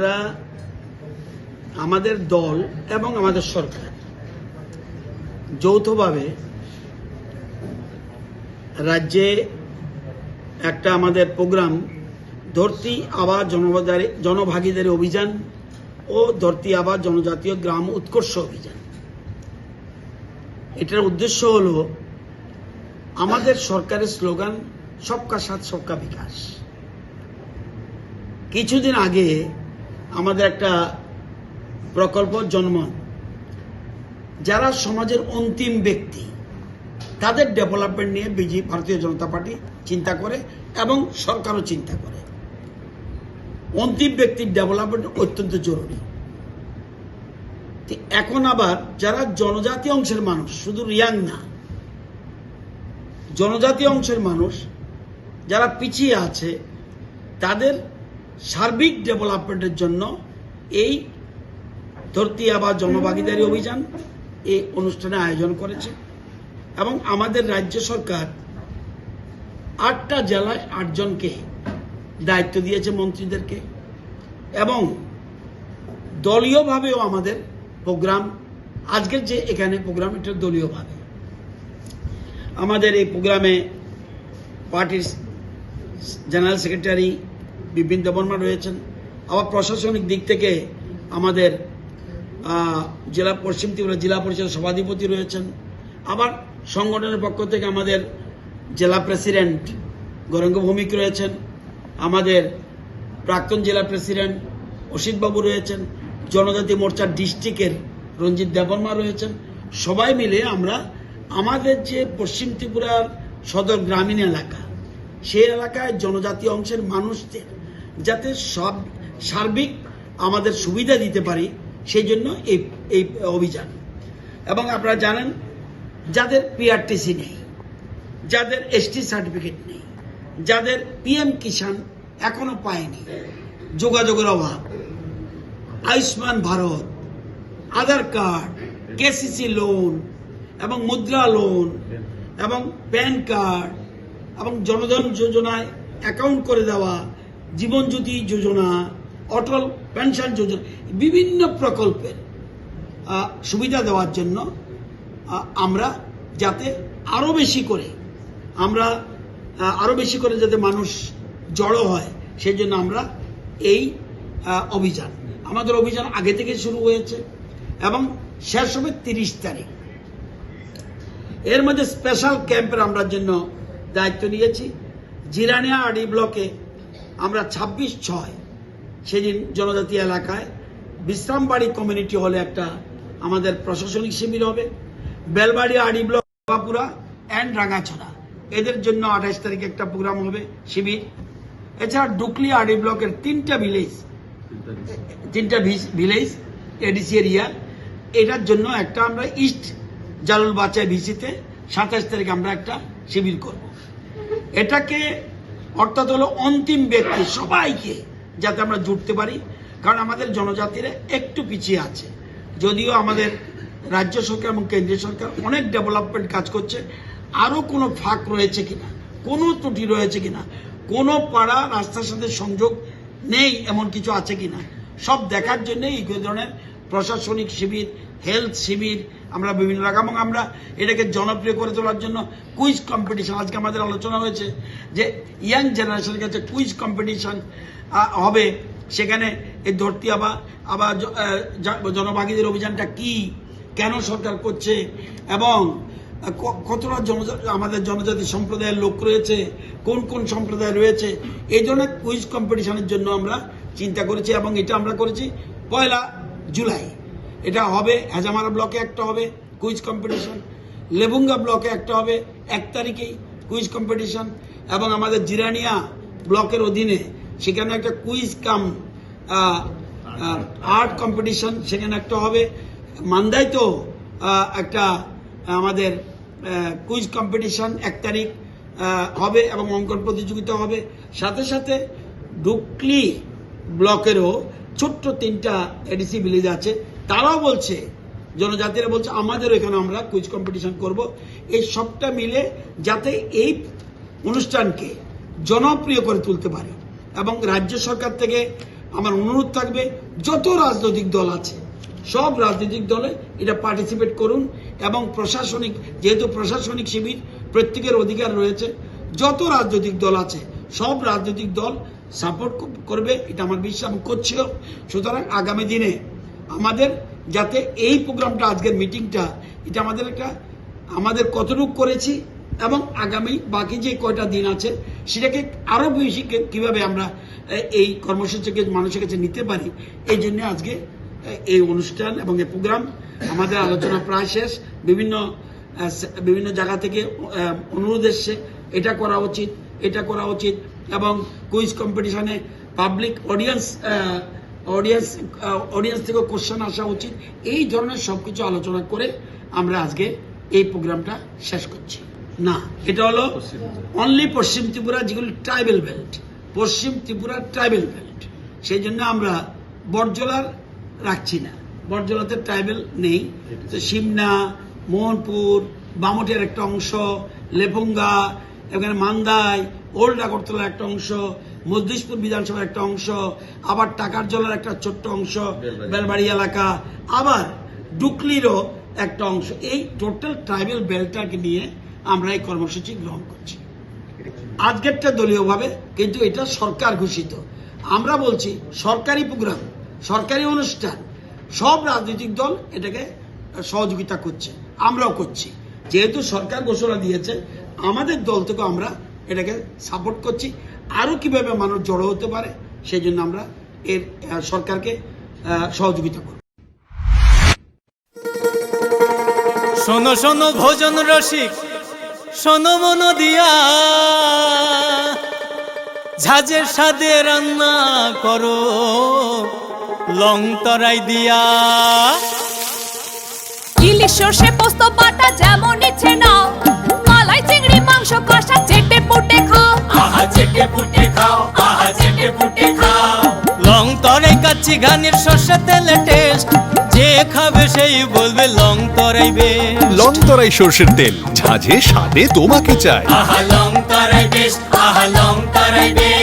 আমরা আমাদের দল এবং আমাদের সরকার যৌথভাবে রাজ্যে একটা আমাদের প্রোগ্রাম ধরতি আবার জনভাগিদারি জনভাগিদারি অভিযান ও ধরতি আবার জনজাতীয় গ্রাম উৎকর্ষ অভিযান। এটার উদ্দেশ্য হলো আমাদের সরকারের স্লোগান, সবকা সাথ, সবকা বিকাশ। কিছুদিন আগে আমাদের একটা প্রকল্প জন্ম যারা সমাজের অন্তিম ব্যক্তি, তাদের ডেভেলপমেন্ট নিয়ে বিজেপি, ভারতীয় জনতা পার্টি চিন্তা করে এবং সরকারও চিন্তা করে। অন্তিম ব্যক্তির ডেভেলপমেন্ট অত্যন্ত জরুরি। এখন আবার যারা জনজাতি অংশের মানুষ, শুধু রিয়াং না, জনজাতি অংশের মানুষ যারা পিছিয়ে আছে, তাদের সার্বিক ডেভেলপমেন্টের জন্য এই ধরতি আবার জনভাগিদারি অভিযান এই অনুষ্ঠানে আয়োজন করেছে। এবং আমাদের রাজ্য সরকার আটটা জেলায় আটজনকে দায়িত্ব দিয়েছে মন্ত্রীদেরকে। এবং দলীয়ভাবেও আমাদের প্রোগ্রাম, আজকের যে এখানে প্রোগ্রাম, এটা দলীয়ভাবে। আমাদের এই প্রোগ্রামে পার্টির জেনারেল সেক্রেটারি বিপিন দেববর্মা রয়েছেন। আবার প্রশাসনিক দিক থেকে আমাদের জেলা পশ্চিম ত্রিপুরা জেলা পরিষদের সভাধিপতি রয়েছেন। আবার সংগঠনের পক্ষ থেকে আমাদের জেলা প্রেসিডেন্ট গৌরঙ্গ ভৌমিক রয়েছেন। আমাদের প্রাক্তন জেলা প্রেসিডেন্ট অসিতবাবু রয়েছেন। জনজাতি মোর্চার ডিস্ট্রিক্টের রঞ্জিত দেববর্মা রয়েছেন। সবাই মিলে আমরা আমাদের যে পশ্চিম ত্রিপুরার সদর গ্রামীণ এলাকা, সেই এলাকায় জনজাতি অংশের মানুষদের যাতে সব সার্বিক আমাদের সুবিধা দিতে পারি, সেই জন্য এই এই অভিযান। এবং আপনারা জানেন, যাদের পিআরটিসি নেই, যাদের এসটি সার্টিফিকেট নেই, যাদের পিএম কিষাণ এখনও পায়নি, যোগাযোগের অভাব, Ayushman Bharat, Aadhaar card KCC loan এবং মুদ্রা লোন এবং প্যান কার্ড এবং জনধন যোজনায় অ্যাকাউন্ট করে দেওয়া জীবন জ্যোতি যোজনা, অটল পেনশন যোজনা, বিভিন্ন প্রকল্পের সুবিধা দেওয়ার জন্য আমরা যাতে আরও বেশি করে, আমরা আরও বেশি করে যাতে মানুষ জড়ো হয় সেই জন্য আমরা এই অভিযান। আমাদের অভিযান আগে থেকে শুরু হয়েছে এবং শেষ হবে তিরিশ তারিখ। এর মধ্যে স্পেশাল ক্যাম্পের আমরা জন্য দায়িত্ব নিয়েছি। জিরানিয়া আডি ব্লকে আমরা ছাব্বিশ ছয়। সেদিন জনজাতি এলাকায় বিশ্রামবাড়ি কমিউনিটি হলে একটা আমাদের প্রশাসনিক শিবির হবে। বেলবাড়ি, আডি ব্লক বাপুরা অ্যান্ড রাঙাছড়া এদের জন্য আঠাইশ তারিখে একটা প্রোগ্রাম হবে, শিবির। এছাড়া ডুকলি, আডি ব্লকের তিনটা ভিলেজ তিনটা ভিলেজ এডিসি এরিয়া এটার জন্য একটা আমরা ইস্ট জালুল বাচ্চা ভিসিতে সাতাশ তারিখ আমরা একটা শিবির করব। এটাকে অর্থাৎ হলো অন্তিম ব্যক্তি সবাইকে, যাতে আমরা জুটতে পারি। কারণ আমাদের জনজাতিরা একটু পিছিয়ে আছে। যদিও আমাদের রাজ্য সরকার এবং কেন্দ্রীয় সরকার অনেক ডেভেলপমেন্ট কাজ করছে। আরও কোনো ফাঁক রয়েছে কিনা, কোনো ত্রুটি রয়েছে কিনা, কোনো পাড়া রাস্তার সাথে সংযোগ নেই এমন কিছু আছে কিনা, সব দেখার জন্য এই ধরনের প্রশাসনিক শিবির হেলথ শিবির আমরা বিভিন্ন রকম, এবং আমরা এটাকে জনপ্রিয় করে তোলার জন্য কুইজ কম্পিটিশন আজকে আমাদের আলোচনা হয়েছে যে ইয়াং জেনারেশনের কাছে কুইজ কম্পিটিশন হবে, সেখানে এই ধরতি আবার আবার জনভাগীদের অভিযানটা কি, কেন সরকার করছে, এবং কতটা জনজাতি আমাদের জনজাতি সম্প্রদায়ের লোক রয়েছে, কোন কোন সম্প্রদায় রয়েছে, এই ধরনের কুইজ কম্পিটিশনের জন্য আমরা চিন্তা করেছি, এবং এটা আমরা করেছি পয়লা জুলাই। এটা হবে, হেজামারা ব্লকে একটা হবে কুইজ কম্পিটিশন লেবুঙ্গা ব্লকে একটা হবে, এক তারিখেই কুইজ কম্পিটিশন এবং আমাদের জিরানিয়া ব্লকের অধীনে সেখানে একটা কুইজ কাম আর্ট কম্পিটিশন সেখানে একটা হবে। মান্দাইতেও একটা আমাদের কুইজ কম্পিটিশন এক তারিখ হবে এবং অঙ্কন প্রতিযোগিতা হবে। সাথে সাথে ডুকলি ব্লকেরও ছোট্ট তিনটা এডিসি ভিলেজ আছে। তারাও বলছে, জনজাতিরা বলছে আমাদের এখানে আমরা কুইজ কম্পিটিশন করব। এই সবটা মিলে যাতে এই অনুষ্ঠানকে জনপ্রিয় করে তুলতে পারে। এবং রাজ্য সরকার থেকে আমার অনুরোধ থাকবে, যত রাজনৈতিক দল আছে, সব রাজনৈতিক দলে এটা পার্টিসিপেট করুন। এবং প্রশাসনিক, যেহেতু প্রশাসনিক শিবির, প্রত্যেকের অধিকার রয়েছে। যত রাজনৈতিক দল আছে, সব রাজনৈতিক দল সাপোর্ট করবে, এটা আমার বিশ্বাস। আমি করছিও সুতরাং আগামী দিনে আমাদের যাতে এই প্রোগ্রামটা, আজকের মিটিংটা, এটা আমাদের একটা, আমাদের কতটুকু করেছি এবং আগামী বাকি যে কয়টা দিন আছে, সেটাকে আরও বেশি কীভাবে আমরা এই কর্মসূচিকে মানুষের কাছে নিতে পারি, এই জন্য আজকে এই অনুষ্ঠান এবং এই প্রোগ্রাম আমাদের আলোচনা প্রায় শেষ। বিভিন্ন বিভিন্ন জায়গা থেকে অনুরোধ এসছে, এটা করা উচিত, এটা করা উচিত এবং কুইজ কম্পিটিশনে পাবলিক অডিয়েন্স অডিয়েন্স অডিয়েন্স থেকে কোশ্চেন আসা উচিত। এই ধরনের সব কিছু আলোচনা করে আমরা আজকে এই প্রোগ্রামটা শেষ করছি। না এটা হলো অনলি পশ্চিম ত্রিপুরা যেগুলি ট্রাইবেল বেল্ট পশ্চিম ত্রিপুরা ট্রাইবেল বেল্ট সেই জন্য আমরা বরজলার রাখছি না। বরজলাতে ট্রাইবেল নেই। তো সিমনা মোহনপুর বামটিয়ার একটা অংশ লেপুঙ্গা এখানে মান্দাই ওল্ড আগরতলার একটা অংশ মধ্যিশপুর বিধানসভার একটা অংশ আবার টাকার জলের একটা ছোট্ট অংশ বেলবাড়ি। এলাকা আবার ডুকলিরও একটা অংশ। এই টোটাল ট্রাইবেল বেল্টটাকে নিয়ে আমরা এই কর্মসূচি গ্রহণ করছি। আজকেরটা দলীয়ভাবে কিন্তু এটা সরকার ঘোষিত। আমরা বলছি সরকারি প্রোগ্রাম সরকারি অনুষ্ঠান সব রাজনৈতিক দল এটাকে সহযোগিতা করছে। আমরাও করছি। যেহেতু সরকার ঘোষণা দিয়েছে আমাদের দল থেকে আমরা এটাকে সাপোর্ট করছি। আরও কীভাবে মানুষ জড়ো হতে পারে সেই জন্য আমরা এর সরকারকে সহযোগিতা করব। শোনো শোনো ভোজন রসিক শোনো মন দিয়া। ঝাঁঝের সাদে রান্না করো লং তরাই দিয়া। ইলিশ সর্ষে পোস্ত বাটা যেমন ইচ্ছে নাও মালাই চিংড়ি মাংস কষা চেটে পুটে খাও। আহা চেটে পুটে খাও আহা চেটে পুটে খাও। লং তরাই কাচ্চি ঘানির সর্ষে তেলে টেস্ট যে খাবে সেই বলবে লং তরাইবে লং তরাই সর্ষের তেল ঝাঁঝে স্বাদে তোমাকে চাই। আহা লং তরাই বেশ আহা লং তরাই বেশ